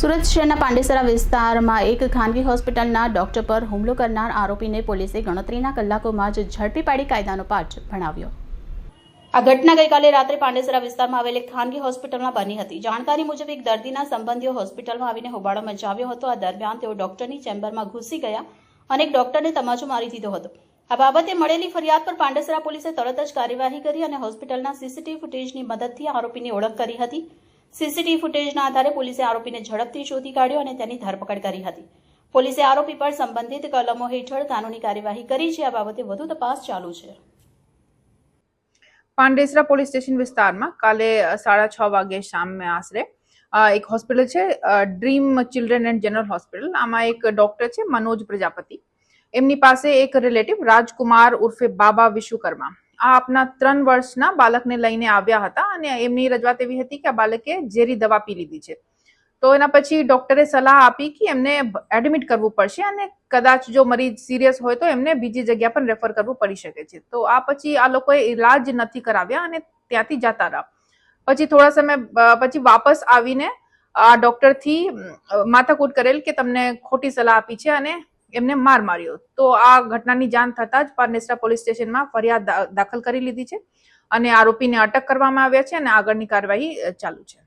સુરત શહેરના પાંડેસરા વિસ્તારમાં એક ખાનગી હોસ્પિટલના ડોક્ટર પર હુમલો કરનાર આરોપીને પોલીસે ગણતરીના કલાકોમાં જ ઝડપી પાડી કાયદાનો પાઠ ભણાવ્યો. આ ઘટના ગઈકાલે રાત્રે પાંડેસરા વિસ્તારમાં આવેલી ખાનગી હોસ્પિટલમાં બની હતી. જાણકારી મુજબ એક દર્દીના સંબંધીઓ હોસ્પિટલમાં આવીને હોબાળો મચાવ્યો હતો. આ દરમિયાન તેઓ ડોક્ટરની ચેમ્બરમાં ઘૂસી ગયા અને એક ડોક્ટરને તમાચો મારી દીધો હતો. આ બાબતે મળેલી ફરિયાદ પર પાંડેસરા પોલીસે તરત જ કાર્યવાહી કરી અને હોસ્પિટલના સીસીટીવી ફૂટેજની મદદથી આરોપીની ઓળખ કરી હતી. સીસીટીવી ફૂટેજના આધારે પોલીસે આરોપીને ઝડપથી શોધી કાઢ્યો અને તેની ધરપકડ કરી હતી. પોલીસે આરોપી પર સંબંધિત કલમો હેઠળ કાનૂની કાર્યવાહી કરી છે. આ બાબતે વધુ તપાસ ચાલુ છે. પાંડેસરા પોલીસ સ્ટેશન વિસ્તારમાં કાલે સાડા છ વાગે શામે આશરે એક હોસ્પિટલ છે dream children and general hospital. આમાં એક ડોક્ટર છે, મનોજ પ્રજાપતિ. એમની પાસે એક રિલેટિવ, રાજકુમાર ઉર્ફે બાબા વિશ્વકર્મા. આ આપના ત્રણ વર્ષના બાળકને લઈને આવ્યા હતા અને એમની રજૂઆત એવી હતી કે આ બાળકે ઝેરી દવા પી લીધી છે. તો એના પછી ડોક્ટરે સલાહ આપી કે એમને એડમિટ કરવું પડશે અને કદાચ જો મરીજ સિરિયસ હોય તો એમને બીજી જગ્યા પર રેફર કરવું પડી શકે છે. તો આ પછી આ લોકોએ ઈલાજ નથી કરાવ્યા અને ત્યાંથી જતા રહ્યા. પછી થોડા સમય પછી વાપસ આવીને આ ડોક્ટરથી માથાકૂટ કરેલ કે તમને ખોટી સલાહ આપી છે અને એમને માર માર્યો. તો આ ઘટનાની જાણ થતાં જ પારનેસરા પોલીસ સ્ટેશનમાં ફરિયાદ દાખલ કરી લીધી છે અને આરોપીને અટક કરવામાં આવ્યા છે અને આગળની કાર્યવાહી ચાલુ છે.